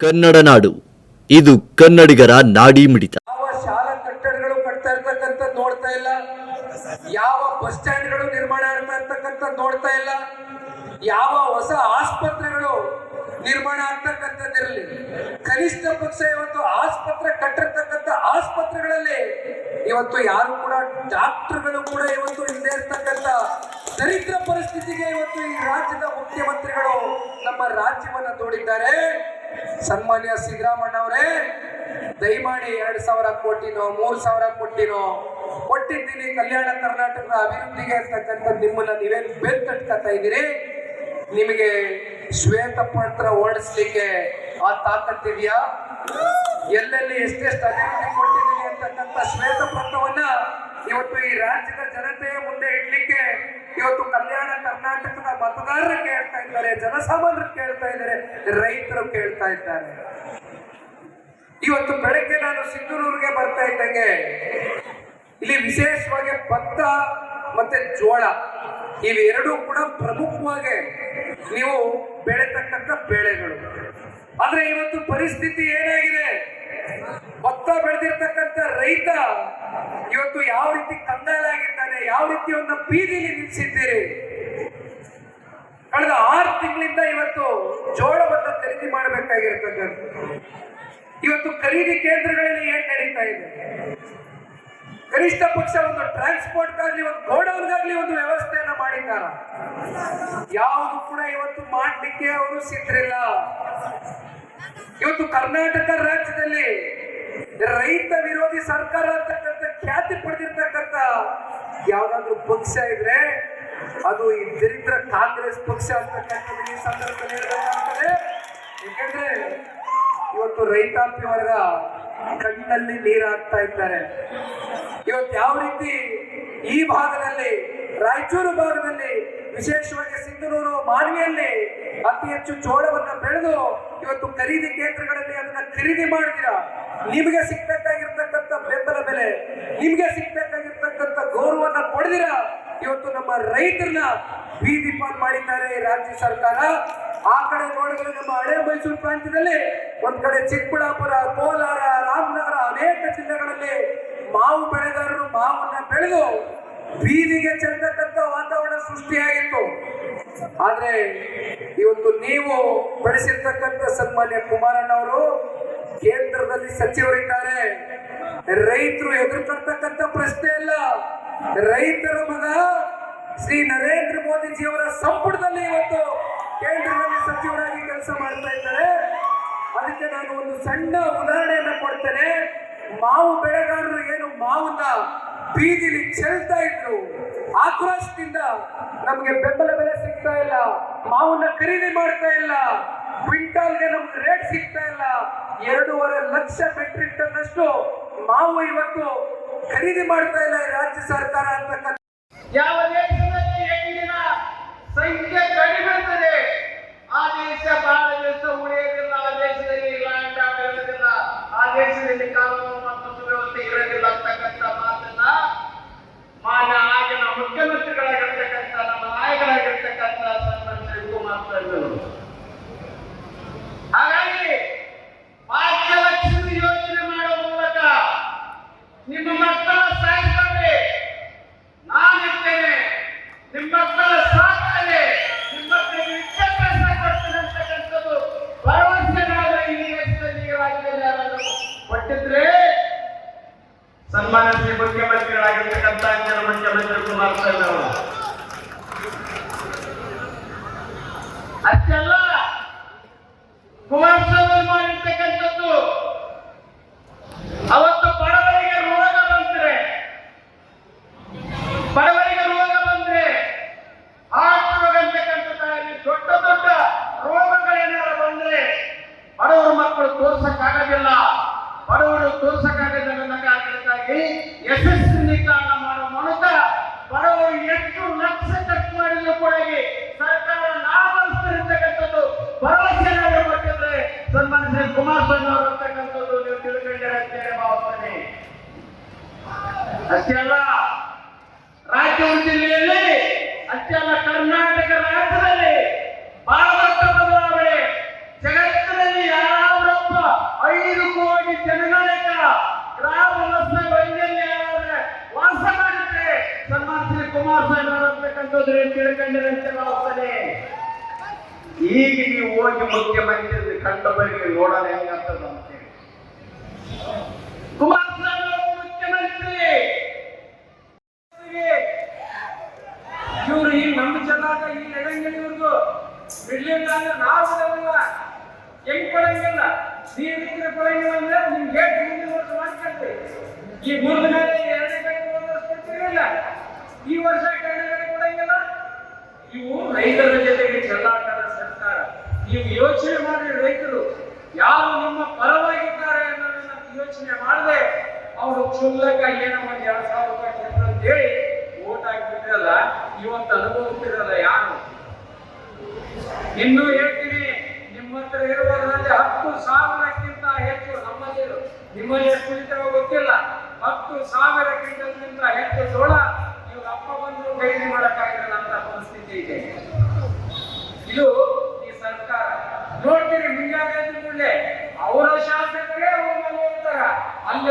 ಕನ್ನಡ ನಾಡು. ಇದು ಕನ್ನಡಿಗರ ನಾಡಿ ಮಿಡಿತ. ಯಾವ ಶಾಲಾ ಕಟ್ಟಡಗಳು ಕಟ್ತಾ ಇರ್ತಕ್ಕಂಥದ್ದು ನೋಡ್ತಾ ಇಲ್ಲ? ಯಾವ ಬಸ್ ಸ್ಟ್ಯಾಂಡ್ಗಳು ನಿರ್ಮಾಣ ಆಗ್ತಾ ಇರ್ತಕ್ಕಂಥದ್ದು ನೋಡ್ತಾ ಇಲ್ಲ? ಯಾವ ಹೊಸ ಆಸ್ಪತ್ರೆಗಳು ನಿರ್ಮಾಣ ಆಗ್ತಕ್ಕಂಥದ್ದಿರಲಿ ಕನಿಷ್ಠ ಪಕ್ಷ ಇವತ್ತು ಆಸ್ಪತ್ರೆ ಕಟ್ಟಿರ್ತಕ್ಕಂಥ ಆಸ್ಪತ್ರೆಗಳಲ್ಲಿ ಇವತ್ತು ಯಾರು ಕೂಡ ಡಾಕ್ಟರ್ಗಳು ಕೂಡ ಇವತ್ತು ಇಲ್ಲದೆ ಇರ್ತಕ್ಕಂಥ ದರಿದ್ರ ಪರಿಸ್ಥಿತಿಗೆ ಇವತ್ತು ಈ ರಾಜ್ಯದ ಮುಖ್ಯಮಂತ್ರಿಗಳು ನಮ್ಮ ರಾಜ್ಯವನ್ನ ತೋಡಿದ್ದಾರೆ. ಸನ್ಮಾನ್ಯ ಸಿದ್ದರಾಮಣ್ಣ ಅವರೇ ದಯಮಾಡಿ ಎರಡ್ ಸಾವಿರ ಕೊಟ್ಟಿನೋ, ಮೂರ್ ಸಾವಿರ ಕೋಟಿನೋ ಕೊಟ್ಟಿದ್ದೀನಿ ಕಲ್ಯಾಣ ಕರ್ನಾಟಕದ ಅಭಿವೃದ್ಧಿಗೆ ಇರ್ತಕ್ಕಂಥ ನಿಮ್ಮನ್ನ ನೀವೇನು ಬೇಲ್ ಕಟ್ಕೊತಾ ಇದ್ದೀರಿ. ನಿಮಗೆ ಶ್ವೇತ ಪತ್ರ ಓಡಿಸ್ಲಿಕ್ಕೆ ಆ ತಾಕತ್ತಿದೆಯಾ ಎಲ್ಲೆಲ್ಲಿ ಎಷ್ಟೆಷ್ಟು ಅಭಿವೃದ್ಧಿ ಕೊಟ್ಟಿದ್ದೀನಿ ಅಂತಕ್ಕಂಥ ಶ್ವೇತ ಪತ್ರವನ್ನ ಇವತ್ತು ಈ ರಾಜ್ಯದ ಜನತೆಯ ಮುಂದೆ ಇಡ್ಲಿಕ್ಕೆ ಇವತ್ತು ಕಲ್ಯಾಣ ಮತದಾರರು ಕೇಳ್ತಾ ಇದ್ದಾರೆ, ಜನಸಾಮಾನ್ಯರು ಕೇಳ್ತಾ ಇದ್ದಾರೆ, ರೈತರು ಕೇಳ್ತಾ ಇದ್ದಾರೆ. ಇವತ್ತು ಬೆಳಗ್ಗೆ ನಾನು ಸಿಂಧನೂರಿಗೆ ಬರ್ತಾ ಇದ್ದಂಗೆ, ಇಲ್ಲಿ ವಿಶೇಷವಾಗಿ ಭತ್ತ ಮತ್ತೆ ಜೋಳ, ಇವೆರಡೂ ಕೂಡ ಪ್ರಮುಖವಾಗಿ ನೀವು ಬೆಳೆತಕ್ಕಂಥ ಬೆಳೆಗಳು. ಆದ್ರೆ ಇವತ್ತು ಪರಿಸ್ಥಿತಿ ಏನಾಗಿದೆ? ಭತ್ತ ಬೆಳೆದಿರ್ತಕ್ಕಂಥ ರೈತ ಇವತ್ತು ಯಾವ ರೀತಿ ಕಂಗಾಲಾಗಿದ್ದಾನೆ, ಯಾವ ರೀತಿ ಒಂದು ಬೀದಿಲಿ ನಿಲ್ಲಿಸಿದ್ದೀರಿ ಕಳೆದ ಆರು ತಿಂಗಳಿಂದ ಇವತ್ತು ಜೋಳವನ್ನು ಖರೀದಿ ಮಾಡಬೇಕಾಗಿರ್ತಕ್ಕಂಥ ಇವತ್ತು ಖರೀದಿ ಕೇಂದ್ರಗಳಲ್ಲಿ ಏನ್ ನಡೀತಾ ಇದೆ? ಕನಿಷ್ಠ ಪಕ್ಷ ಒಂದು ಟ್ರಾನ್ಸ್ಪೋರ್ಟ್ಗಾಗ್ಲಿ, ಒಂದು ಗೋಡೌನ್ಗಾಗ್ಲಿ ಒಂದು ವ್ಯವಸ್ಥೆಯನ್ನ ಮಾಡಿದ್ದಾರ? ಯಾವುದು ಕೂಡ ಇವತ್ತು ಮಾಡಲಿಕ್ಕೆ ಅವರು ಸಿದ್ಧರಿಲ್ಲ. ಇವತ್ತು ಕರ್ನಾಟಕ ರಾಜ್ಯದಲ್ಲಿ ರೈತ ವಿರೋಧಿ ಸರ್ಕಾರ ಅಂತಕ್ಕಂಥ ಖ್ಯಾತಿ ಪಡೆದಿರ್ತಕ್ಕಂಥ ಯಾವ್ದಾದ್ರು ಪಕ್ಷ ಇದ್ರೆ ಅದು ಈ ದರಿದ್ರ ಕಾಂಗ್ರೆಸ್ ಪಕ್ಷ ಅಂತಕ್ಕಂಥದ್ದು ಈ ಸಂದರ್ಭದಲ್ಲಿ ಹೇಳಬೇಕಾಗ್ತದೆ ಏಕೆಂದ್ರೆ ಇವತ್ತು ರೈತಾಪಿ ವರ್ಗ ಕಣ್ಣಲ್ಲಿ ನೀರಾಗ್ತಾ ಇದ್ದಾರೆ. ಇವತ್ತು ಯಾವ ರೀತಿ ಈ ಭಾಗದಲ್ಲಿ, ರಾಯಚೂರು ಭಾಗದಲ್ಲಿ, ವಿಶೇಷವಾಗಿ ಸಿಂಧನೂರು ಮಾನ್ವಿಯಲ್ಲಿ ಅತಿ ಹೆಚ್ಚು ಜೋಳವನ್ನ ಬೆಳೆದು ಇವತ್ತು ಖರೀದಿ ಕೇಂದ್ರಗಳಲ್ಲಿ ಅದನ್ನ ಖರೀದಿ ಮಾಡಿದಿರಾ ನಿಮಗೆ ಸಿಗ್ಬೇಕಾಗಿರ್ತಕ್ಕಂಥ ಬೆಂಬಲ ಬೆಲೆ, ನಿಮ್ಗೆ ಸಿಗ್ಬೇಕಾಗಿರ್ತಕ್ಕಂಥ ಗೌರವನ್ನ ನಮ್ಮ ರೈತರನ್ನ ಬೀದಿ ಪಾಲ್ ಮಾಡಿದ್ದಾರೆ ರಾಜ್ಯ ಸರ್ಕಾರ. ಆ ಕಡೆ ನೋಡಿದ್ರೆ ನಮ್ಮ ಹಳೆ ಮೈಸೂರು ಪ್ರಾಂತ್ಯದಲ್ಲಿ ಒಂದ್ ಕಡೆ ಚಿಕ್ಕಬಳ್ಳಾಪುರ, ಕೋಲಾರ, ರಾಮನಗರ ಅನೇಕ ಜಿಲ್ಲೆಗಳಲ್ಲಿ ಮಾವು ಬೆಳೆಗಾರರು ಮಾವನ್ನ ಬೆಳೆದು ಬೀದಿಗೆ ಚೆಲ್ತಕ್ಕಂಥ ವಾತಾವರಣ ಸೃಷ್ಟಿಯಾಗಿತ್ತು. ಆದ್ರೆ ಇವತ್ತು ನೀವು ಬೆಳೆಸಿರ್ತಕ್ಕಂಥ ಸನ್ಮಾನ್ಯ ಕುಮಾರಣ್ಣವರು ಕೇಂದ್ರದಲ್ಲಿ ಸಚಿವರಿದ್ದಾರೆ. ರೈತರು ಎದುರು ಪ್ರಶ್ನೆ ಇಲ್ಲ. ರೈತರ ಮಗ ಶ್ರೀ ನರೇಂದ್ರ ಮೋದಿಜಿಯವರ ಸಂಪುಟದಲ್ಲಿ ಇವತ್ತು ಕೇಂದ್ರದಲ್ಲಿ ಸಚಿವರಾಗಿ ಕೆಲಸ ಮಾಡ್ತಾ ಇದ್ದಾರೆ. ಅದಕ್ಕೆ ನಾನು ಒಂದು ಸಣ್ಣ ಉದಾಹರಣೆಯನ್ನು ಕೊಡ್ತೇನೆ. ಮಾವು ಬೆಳೆಗಾರರು ಏನು ಮಾವನ್ನ ಬೀದಿಲಿ ಚೆಲ್ತಾ ಇದ್ರು, ಆಕ್ರೋಶದಿಂದ ನಮಗೆ ಬೆಂಬಲ ಬೆಲೆ ಸಿಗ್ತಾ ಇಲ್ಲ, ಮಾವನ್ನ ಖರೀದಿ ಮಾಡ್ತಾ ಇಲ್ಲ, ಕ್ವಿಂಟಾಲ್ಗೆ ನಮ್ಗೆ ರೇಟ್ ಸಿಗ್ತಾ ಇಲ್ಲ. ಎರಡೂವರೆ ಲಕ್ಷ ಮೆಟ್ರಿಕ್ ಟನ್ ಮಾವು ಇವತ್ತು ಖರೀದಿ ಮಾಡ್ತಾ ಇಲ್ಲ ರಾಜ್ಯ ಸರ್ಕಾರ ಅಂತಕ್ಕಂಥ ಯಾವ ಹೆಣ್ಣಿನ ಸಂಖ್ಯೆ ಕಡಿಮೆ ಇರ್ತದೆ. ಆ ದೇಶ ಬಹಳ ದಿವಸ ಉಳಿಯೋದಿಲ್ಲ, ಆ ದೇಶದಲ್ಲಿ ಲ್ಯಾಂಡ್ ಇರೋದಿಲ್ಲ ಆ ದೇಶದಲ್ಲಿ ಕಾನೂನು ಮತ್ತು ಸುವ್ಯವಸ್ಥೆ ಇರೋದಿಲ್ಲ ಅಂತಕ್ಕಂಥ ಮಾತನ್ನ ಮಾನ್ಯ ಆಗಿನ ಮುಖ್ಯಮಂತ್ರಿಗಳಾಗಿರ್ತಕ್ಕಂಥ ನಮ್ಮ ನಾಯಕರಾಗಿರ್ತಕ್ಕಂಥ ಸನ್ಮಾನ್ಯ ಶಿವಕುಮಾರ್ ಸ್ವಾಮಿ ಅವರು ಹಾಗಾಗಿ ಭಾಗ್ಯಲಕ್ಷ್ಮಿ ಯೋಜನೆ ಮಾಡುವ ಮೂಲಕ ನಿಮ್ಮ ಮಕ್ಕಳ ಸಾಯಿಸ್ತಾರೆ ನಾನಿದ್ದೇನೆ ನಿಮ್ಮ ಮಕ್ಕಳ ಸಾಕ್ತೇನೆ ನಿಮ್ಮ ಮಕ್ಕಳಿಗೆ ವಿದ್ಯಾಭ್ಯಾಸ ಕೊಡ್ತೇನೆ ಅಂತಕ್ಕಂಥದ್ದು ಭರವಸೆ ನಾವು ಈ ದೇಶದಲ್ಲಿ ಈ ರಾಜ್ಯದಲ್ಲಿ ಯಾರಾದರೂ ಕೊಟ್ಟಿದ್ರೆ ಸನ್ಮಾನ ಶ್ರೀ ಮುಖ್ಯಮಂತ್ರಿಗಳಾಗಿರ್ತಕ್ಕಂಥ ಅಂಜನ ಮುಖ್ಯಮಂತ್ರಿ ಕುಮಾರಸ್ವಾಮಿ ಅವರು. ಅಷ್ಟೆಲ್ಲ ಒಳಗೆ ಸರ್ಕಾರ ಲಾಭವಿಸ್ತಕ್ಕಂಥದ್ದು ಭರವಸೆಯನ್ನು ಕೊಟ್ಟಿದ್ರೆ ಸನ್ಮಾನಿಸಿದ ಕುಮಾರಸ್ವಾಮಿ ಅವರು ಅಂತಕ್ಕಂಥದ್ದು ನೀವು ತಿಳ್ಕೊಂಡಿರ ಅಂತೇಳಿ ಭಾವಿಸ್ತೇನೆ. ಅಷ್ಟೇ ಅಲ್ಲ ರಾಯಚೂರು ಜಿಲ್ಲೆಯಲ್ಲಿ, ಅಷ್ಟೇ ಅಲ್ಲ ಕರ್ನಾಟಕ ರಾಜ್ಯದಲ್ಲಿ ಬಹಳ ದೊಡ್ಡ ಬದಲಾವಣೆ, ಜಗತ್ತಿನಲ್ಲಿ ಯಾರೊಬ್ಬ ಐದು ಕೋಟಿ ಜನನಾಯಕ ಗ್ರಾಮ ವಲಸೆ ವೈದ್ಯರಲ್ಲಿ ಯಾರಾದ್ರೆ ವಾಸ ಮಾಡಿದ್ರೆ ಸನ್ಮಾನಿಸಿದ ಕುಮಾರಸ್ವಾಮಿ ಮುಟ್ಟಿದ್ರೆ ತಿಳ್ಕೊಂಡಿರಂತೆ ಭಾವಿಸ್ತಾನೆ ಈಗ ನೀವು ಹೋಗಿ ಮುಖ್ಯಮಂತ್ರಿ ಕಂಡ ಬರಲಿ ನೋಡೋಣ ಹೆಂಗಾಗ್ತದ ಅಂತೇಳಿ ಕುಮಾರಸ್ವಾಮಿ ಮುಖ್ಯಮಂತ್ರಿ. ಇವ್ರು ಈ ನಮ್ಮ ಚೆನ್ನಾಗ ಈ ಎಡಂಗಿಲ್ಲ ಇವ್ರದ್ದು ಬಿಡ್ಲಿಲ್ಲ ಅಂದ್ರೆ ನಾವು ಹೆಂಗ್ ಕೊಡಂಗಿಲ್ಲ? ನೀವ್ ಇದ್ರೆ ಕೊಡಂಗಿಲ್ಲ ಅಂದ್ರೆ ನಿಮ್ ಗೇಟ್ ಮುಂದಿನ ವರ್ಷ ಮಾಡ್ಕೊಳ್ತೀವಿ ಈ ಮೂರು ಮೇಲೆ ಕಡೆ ವರ್ಷ ಈ ವರ್ಷ ಇವು ರೈತರ ಜೊತೆಗೆ ಚೆಲ್ಲಾಟದ ಸರ್ಕಾರ, ನೀವು ಯೋಚನೆ ಮಾಡಿ ರೈತರು, ಯಾರು ನಿಮ್ಮ ಪರವಾಗಿದ್ದಾರೆ ಅನ್ನೋದನ್ನ ಯೋಚನೆ ಮಾಡದೆ ಅವರು ಕ್ಷುಲ್ಲಕ ಏನೋ ಒಂದು ಎರಡ್ ಸಾವಿರ ರೂಪಾಯಿ ಕೊಟ್ಟರು ಅಂತ ಹೇಳಿ ಓಟ್ ಹಾಕ್ಬಿಟ್ಟಿರಲ್ಲ, ಇವತ್ತು ಅನುಭವಿಸ್ತಿರಲ್ಲ ಯಾರು? ಇನ್ನೂ ಹೇಳ್ತೀನಿ, ನಿಮ್ಮ ಹತ್ರ ಇರುವುದರಲ್ಲಿ ಹತ್ತು ಸಾವಿರಕ್ಕಿಂತ ಹೆಚ್ಚು ನಮ್ಮಲ್ಲಿರು ನಿಮ್ಮಲ್ಲಿ ಎಷ್ಟು ಉಳಿತಾವ ಗೊತ್ತಿಲ್ಲ, ಹತ್ತು ಸಾವಿರ ಕ್ವಿಂಟಲ್ಗಿಂತ ಹೆಚ್ಚು ಜೋಳ ಇವ್ರ ಅಪ್ಪ ಬಂದು ಖರೀದಿ ಮಾಡಕ್ಕಾಗಿರಲ್ಲ ಅಂತ ಪರಿಸ್ಥಿತಿ ಇದೆ ಇದು ಈ ಸರ್ಕಾರ ನೋಡ್ತೀರಿ ಮುಂಜಾನೆ ಎದ್ದ ಕೂಡ್ಲೆ ಅವರ ಶಾಸಕರೇ ಅವ್ರ ಮನೆ ಹೋಗ್ತಾರ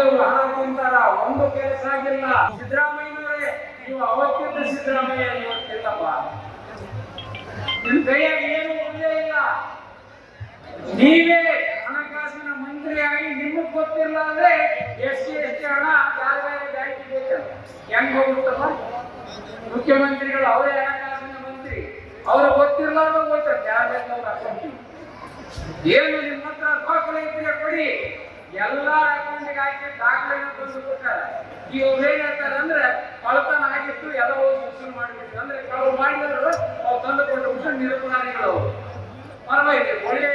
ಅಲ್ಲಿ ಹಣ ಒಂದು ಕೆಲಸ ಆಗಿಲ್ಲ. ಸಿದ್ದರಾಮಯ್ಯನವರೇ, ನೀವು ಅವತ್ತಿದ್ದ ಸಿದ್ದರಾಮಯ್ಯ ಇವತ್ತಿಲ್ಲಪ್ಪ ನಿಮ್ ಏನು ಮುಂದೆ ಇಲ್ಲ. ನೀವೇ ಹಣಕಾಸಿನ ಮಂತ್ರಿಯಾಗಿ ನಿಮಗ್ ಗೊತ್ತಿಲ್ಲ ಅಂದ್ರೆ ಎಷ್ಟು ಸಿ, ಎಸ್ ಟಿ ಹಣ ಯಾರ ಬೇರೆ ಬ್ಯಾಂಕಿಗೆ ಬೇಕಲ್ಲ. ಹೆಂಗ್ ಹೋಗುತ್ತಪ್ಪ ಮುಖ್ಯಮಂತ್ರಿಗಳು ಅವರೇ ಹಣಕಾಸಿನ ಮಂತ್ರಿ. ಅವ್ರ ಗೊತ್ತಿಲ್ಲ ಅನ್ನೋ ಅಕೌಂಟ್ ಏನು ನಿಮ್ಮ ಹತ್ರ ದಾಖಲೆ ಇದ್ರೆ ಕೊಡಿ. ಎಲ್ಲಾ ಅಕೌಂಟಿಗೆ ಹಾಕಿ ದಾಖಲೆನ ತಂದು ಈ ಅವ್ರು ಏನ್ ಹೇಳ್ತಾರೆ ಅಂದ್ರೆ ಕಳ್ತನ ಆಗಿತ್ತು ಎಲ್ಲವೂ ಹೋಗಿ ವಸೂಲು ಮಾಡಿಬಿಟ್ಟು ಅಂದ್ರೆ ಕಳ್ರು ಮಾಡಿದ್ರು, ಅವ್ರು ತಂದು ಕೊಟ್ಟು ಬಿಟ್ಟು ನಿರಪರಾಧಿಗಳು ಪರವಾಗಿಲ್ಲ, ಒಳ್ಳೆ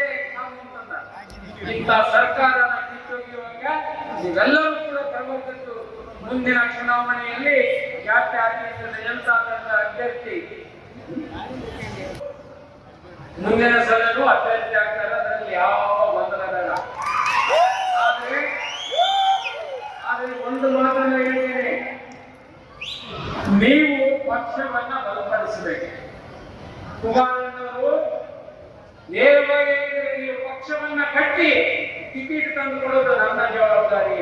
ಇಂಥ ಸರ್ಕಾರನ ಕಿತ್ತೊಗೆಯುವಾಗ ನೀವೆಲ್ಲರೂ ಕೂಡ ಕ್ರಮ ತೆಗೆದು ಮುಂದಿನ ಚುನಾವಣೆಯಲ್ಲಿ ಜಾತಿ ಆರ್ಥಿಕ ಜನತಾದಳದ ಅಭ್ಯರ್ಥಿ. ಮುಂದಿನ ಸಲನು ಅಭ್ಯರ್ಥಿ ಆಗ್ತಾರೆ ಅದರಲ್ಲಿ ಯಾವ ಗೊಂದಲ ಬೇಡ ಆದ್ರೆ ಆದ್ರೆ ಒಂದು ಮಾತನ್ನ ಹೇಳ್ತೀನಿ ನೀವು ಪಕ್ಷವನ್ನ ಬಲಪಡಿಸಬೇಕು ಕುಮಾರಣ್ಣವರು ನೇರವಾಗಿ ಹೇಳಿದ್ರೆ ನೀವು ಪಕ್ಷವನ್ನ ಕಟ್ಟಿ ಕೊಡೋದು ನನ್ನ ಜವಾಬ್ದಾರಿ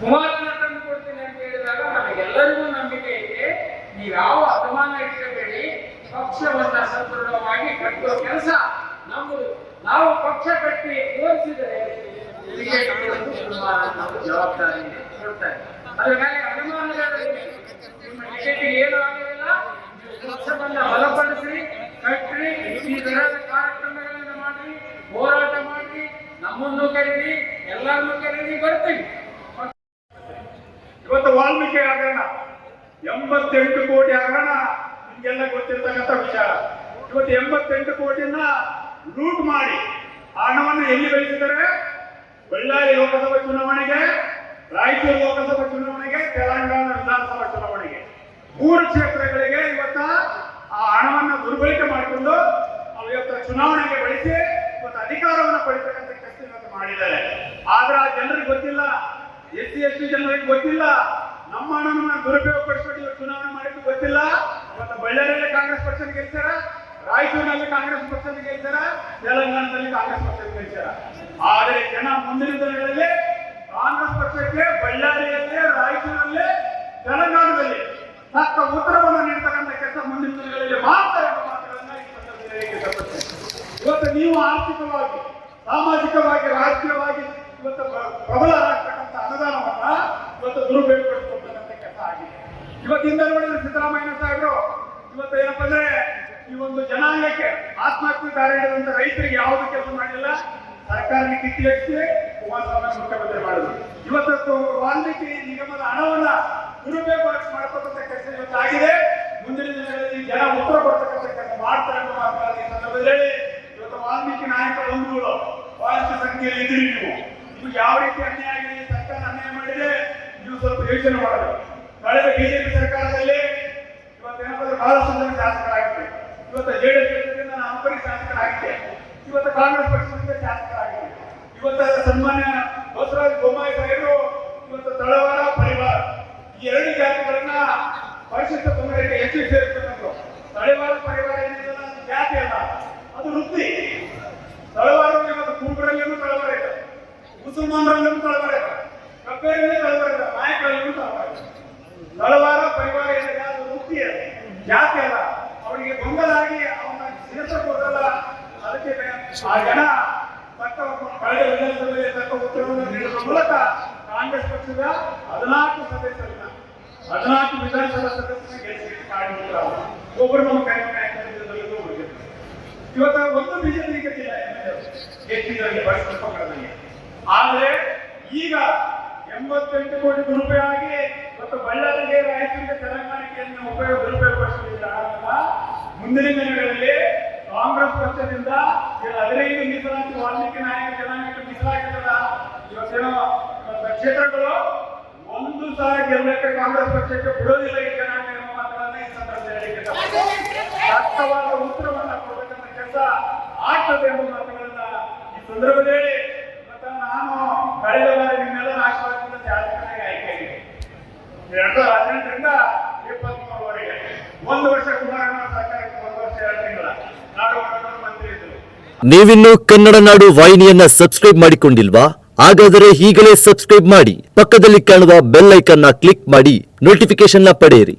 ಕುಮಾರನ ತಂದು ಕೊಡ್ತೀನಿ ಅಂತ ಹೇಳಿದಾಗ ನಮಗೆಲ್ಲರಿಗೂ ನಂಬಿಕೆ ಇದೆ. ನೀವು ಯಾವ ಅನುಮಾನ ಇಟ್ಕೋಬೇಡಿ ಪಕ್ಷವನ್ನ ಸದೃಢವಾಗಿ ಕಟ್ಟುವ ಕೆಲಸ ನಮ್ಮದು. ನಾವು ಪಕ್ಷ ಕಟ್ಟಿ ತೋರಿಸಿದರೆ ಜವಾಬ್ದಾರಿ ಕೊಡ್ತಾರೆ ಅದ್ರ ಮೇಲೆ ಅನುಮಾನಗಳಿದೆ ನಿಮ್ಮ ಏನು ಆಗಿರಲಿಲ್ಲ ಪಕ್ಷವನ್ನ ಬಲಪಡಿಸಿ, ಕಟ್ಟಿ, ಈ ತರಹದ ಕಾರ್ಯಕ್ರಮಗಳನ್ನು ಮಾಡಿ ಹೋರಾಟ ಮಾಡಿ ನಮ್ಮನ್ನು ಕರೀರಿ, ಎಲ್ಲರನ್ನೂ ಕರೀರಿ, ಬರ್ತೀವಿ. ಇವತ್ತು ವಾಲ್ಮೀಕಿ ಆಗೋಣ. ಎಂಬತ್ತೆಂಟು ಕೋಟಿ ಆಗೋಣ. ನಿಮ್ಗೆಲ್ಲ ಗೊತ್ತಿರ್ತಕ್ಕಂಥ ವಿಚಾರ. ಇವತ್ತು ಎಂಬತ್ತೆಂಟು ಕೋಟಿನ ಲೂಟ್ ಮಾಡಿ ಆ ಹಣವನ್ನು ಎಲ್ಲಿ ಬೆಳೆಸಿದ್ದಾರೆ? ಬಳ್ಳಾರಿ ಲೋಕಸಭಾ ಚುನಾವಣೆಗೆ, ರಾಯಚೂರು ಲೋಕಸಭಾ ಚುನಾವಣೆಗೆ, ತೆಲಂಗಾಣ ವಿಧಾನಸಭಾ ಚುನಾವಣೆಗೆ. ಮೂರು ಕ್ಷೇತ್ರಗಳಿಗೆ ಇವತ್ತ ಆ ಹಣವನ್ನು ದುರ್ಬಳಕೆ ಮಾಡಿಕೊಂಡು ಇವತ್ತು ಚುನಾವಣೆಗೆ ಬಳಸಿ ಇವತ್ತು ಅಧಿಕಾರವನ್ನು ಪಡಿತಕ್ಕಂಥ ಮಾಡಿದ್ದಾರೆ. ಆದ್ರೆ ಆ ಜನರಿಗೆ ಗೊತ್ತಿಲ್ಲ. ಎಸ್ ಸಿ ಎಸ್ ಟಿ ಜನರಿಗೆ ಗೊತ್ತಿಲ್ಲ. ನಮ್ಮ ಹಣವನ್ನು ದುರುಪಯೋಗ ಪಡಿಸ್ಬಿಟ್ಟು ಚುನಾವಣೆ ಮಾಡಿದ್ದು ಗೊತ್ತಿಲ್ಲ. ಇವತ್ತು ಬಳ್ಳಾರಿಯಲ್ಲಿ ಕಾಂಗ್ರೆಸ್ ಪಕ್ಷ ಗೆಲ್ತಾರ ರಾಯಚೂರಿನಲ್ಲಿ ಕಾಂಗ್ರೆಸ್ ಪಕ್ಷ ಗೆಲ್ತಾರ ತೆಲಂಗಾಣದಲ್ಲಿ ಕಾಂಗ್ರೆಸ್ ಪಕ್ಷ ಗೆಲ್ತಾರ ಆದರೆ ಜನ ಮುಂದಿನ ದಿನಗಳಲ್ಲಿ ಕಾಂಗ್ರೆಸ್ ಪಕ್ಷಕ್ಕೆ ಬಳ್ಳಾರಿಯಲ್ಲಿ, ರಾಯಚೂರಲ್ಲಿ, ತೆಲಂಗಾಣದಲ್ಲಿ ತಕ್ಕ ಉತ್ತರವನ್ನು ನೀಡ್ತಕ್ಕಂಥ ಕೆಲಸ ಮುಂದಿನ ದಿನಗಳಲ್ಲಿ ಮಾತ್ರ ಮಾತುಗಳನ್ನ ಇವತ್ತು ನೀವು ಆರ್ಥಿಕವಾಗಿ ಸಾಮಾಜಿಕವಾಗಿ, ರಾಜಕೀಯವಾಗಿ ಇವತ್ತು ಪ್ರಬಲ ಪ್ರಬಲರಾಗ್ತಕ್ಕಂಥ ಅನುದಾನವನ್ನ ಇವತ್ತು ದುರುಪಯೋಗಪಡಿಸಿಕೊಳ್ತಕ್ಕಂಥ ಕೆಲಸ ಆಗಿದೆ. ಇವತ್ತಿಂದ ನೋಡಿದ್ರೆ ಸಿದ್ದರಾಮಯ್ಯ ಸಾಹೇಬರು, ಇವತ್ತು ಏನಪ್ಪ ಅಂದ್ರೆ ಈ ಒಂದು ಜನಾಂಗಕ್ಕೆ ಆತ್ಮಹತ್ಯೆ ದಾರಿ ಹಿಡಿದಂತ ರೈತರಿಗೆ ಯಾವುದು ಕೆಲಸ ಮಾಡಿಲ್ಲ. ಸರ್ಕಾರಕ್ಕೆ ಕಿತ್ತಿ ಹಚ್ಚಿ ಕುಮಾರಸ್ವಾಮಿ ಮುಖ್ಯಮಂತ್ರಿ ಮಾಡಿದ್ರು. ಇವತ್ತು ವಾಲ್ಮೀಕಿ ನಿಗಮದ ಹಣವನ್ನ ದುರುಪಯೋಗ ಮಾಡ್ತಕ್ಕಂಥ ಕೆಲಸ ಇವತ್ತು ಆಗಿದೆ. ಮುಂದಿನ ದಿನಗಳಲ್ಲಿ ಜನ ಉತ್ತರ ಕೊಡ್ತಕ್ಕಂಥ ಕೆಲಸ ಮಾಡ್ತಾರೆ ಈ ಸಂದರ್ಭದಲ್ಲಿ ಇವತ್ತು ವಾಲ್ಮೀಕಿ ನಾಯಕರ ಬಂಧುಗಳು ಬಹಳಷ್ಟು ಸಂಖ್ಯೆಯಲ್ಲಿ ಇದ್ರಿ ನೀವು. ನೀವು ಯಾವ ರೀತಿ ಅನ್ಯಾಯ ಆಗಿದೆ ಸರ್ಕಾರ ಅನ್ಯಾಯ ಮಾಡಿದೆ ನೀವು ಸ್ವಲ್ಪ ಯೋಚನೆ ಮಾಡಬೇಕು. ಕಳೆದ ಬಿಜೆಪಿ ಸರ್ಕಾರದಲ್ಲಿ ಇವತ್ತು ಬಹಳ ಸುಂದರ ಬಹಳಷ್ಟು ಜನ ಶಾಸಕರಾಗಿದ್ದೆ ಇವತ್ತು ಜೆಡಿಎಸ್ ಪಕ್ಷದಿಂದ ನಾನು ಅಂಬರಿ ಶಾಸಕರಾಗಿದ್ದೆ. ಇವತ್ತು ಕಾಂಗ್ರೆಸ್ ಪಕ್ಷದಿಂದ ಶಾಸಕರಾಗಿದ್ದೆ. ಇವತ್ತು ಸನ್ಮಾನ್ಯ ಬಸವರಾಜ ಬೊಮ್ಮಾಯಿ ಸಾಹೇಬರು ಇವತ್ತು ತಳವಾರ ಪರಿವಾರ. ಈ ಎರಡು ಜಾತಿಗಳನ್ನ ಪರಿಶಿಷ್ಟ ಪಂಗಡಕ್ಕೆ ಹೆಚ್ಚು ತಳವಾರ ಪರಿವಾರ ಏನಿದೆ ಅದು ಜಾತಿ ಅಲ್ಲ ಅದು ವೃತ್ತಿ ತಳವಾರ ಇವತ್ತು ಕುರುಬರಲ್ಲಿಯೂ ತಳವಾರ ಇದೆ ತಳವಾರ ಇದೆ ನಾಯಕರಲ್ಲಿಯೂ ತಳವಾರ ಇದೆ ತಳವಾರ ಪರಿವಾರ ವೃತ್ತಿ ಅದು. ಜಾತಿ ಅಲ್ಲ. ಅವರಿಗೆ ಗೊಂದಲಾಗಿ ಅವನ ಸೇರಿಸಬಹುದಲ್ಲ ಅದಕ್ಕೆ ಆ ಜನ ತಕ್ಕ ಕಳೆದ ತಕ್ಕ ಉತ್ತರವನ್ನು ನೀಡುವ ಮೂಲಕ ಕಾಂಗ್ರೆಸ್ ಪಕ್ಷದ ಹದಿನಾಲ್ಕು ಸದಸ್ಯರನ್ನ, ಹದಿನಾಲ್ಕು ವಿಧಾನಸಭಾ ಸದಸ್ಯರನ್ನ ಗೆಲ್ಲಿಸಿ ಕಾಡಿದ್ದಾರೆ ಒಬ್ಬರು ನಮ್ಮ ಇವತ್ತು ಒಂದು ಬಿಜೆಪಿ ಗತಿಲ್ಲ ಹೆಚ್ಚಿನಲ್ಲಿ ಪರಿಸ್ಥಿತಿ ಪಕ್ಕದಲ್ಲಿ ಆದರೆ ಈಗ ಎಂಬತ್ತೆಂಟು ಕೋಟಿ ರೂಪಾಯಿ ಆಗಿ ಮತ್ತು ಬಳ್ಳಾರಿಗೆ ರಾಯಚೂರಿಗೆ ತೆಲಂಗಾಣಕ್ಕೆ ಉಪಯೋಗ ದುರುಪಯೋಗ ಪಡಿಸಿದ ಮುಂದಿನ ದಿನಗಳಲ್ಲಿ ಕಾಂಗ್ರೆಸ್ ಪಕ್ಷದಿಂದ ಹದಿನೈದು ಮೀಸಲಾತಿ ವಾಲ್ಮೀಕಿ ನಾಯಕ ಜನಾಂಗಕ್ಕೆ ಮೀಸಲಾಗಿದ್ದಲ್ಲ ಇವತ್ತೇನೋ ಇವತ್ತು ಕ್ಷೇತ್ರಗಳು ಒಂದು ಸಾವಿರ ಗೆಲ್ಲಕ್ಕೆ ಕಾಂಗ್ರೆಸ್ ಪಕ್ಷಕ್ಕೆ ಬಿಡೋದಿಲ್ಲ ಈ ಜನಾಂಗ ಎಂಬ ಮಾತುಗಳನ್ನ ಈ ಸಂದರ್ಭದಲ್ಲಿ ಹೇಳಿಕೆ ಉತ್ತರವನ್ನು ಕೊಡಬೇಕಂತ ಕೆಲಸ ಆಗ್ತದೆ ಎಂಬ ಮಾತುಗಳನ್ನ ಈ ಸಂದರ್ಭದಲ್ಲಿ ನಾನು ಕಳೆದ ಬಾರಿ ನಿಮ್ಮೆಲ್ಲರ ಆಶೀರ್ವಾದದಿಂದ ಶಾಸಕನಾಗಿ ಆಯ್ಕೆಯಾಗಿದೆ ಎರಡ್ ಸಾವಿರದ ಹದಿನೆಂಟರಿಂದ ಇಪ್ಪತ್ಮೂರವರೆಗೆ ಒಂದು ವರ್ಷ ಕುಮಾರಣ್ಣ ಸರ್ಕಾರಕ್ಕೆ ಒಂದು ವರ್ಷ ಎರಡು ತಿಂಗಳ. ನಾಡು ಮಂತ್ರಿ ನೀವಿನ್ನು ಕನ್ನಡ ನಾಡು ವಾಹಿನಿಯನ್ನ ಸಬ್ಸ್ಕ್ರೈಬ್ ಮಾಡಿಕೊಂಡಿಲ್ವಾ? ಹಾಗಾದರೆ ಈಗಲೇ ಸಬ್ಸ್ಕ್ರೈಬ್ ಮಾಡಿ. ಪಕ್ಕದಲ್ಲಿ ಕಾಣುವ ಬೆಲ್ ಐಕನ್ನ ಕ್ಲಿಕ್ ಮಾಡಿ. ನೋಟಿಫಿಕೇಶನ್ನ ಪಡೆಯಿರಿ.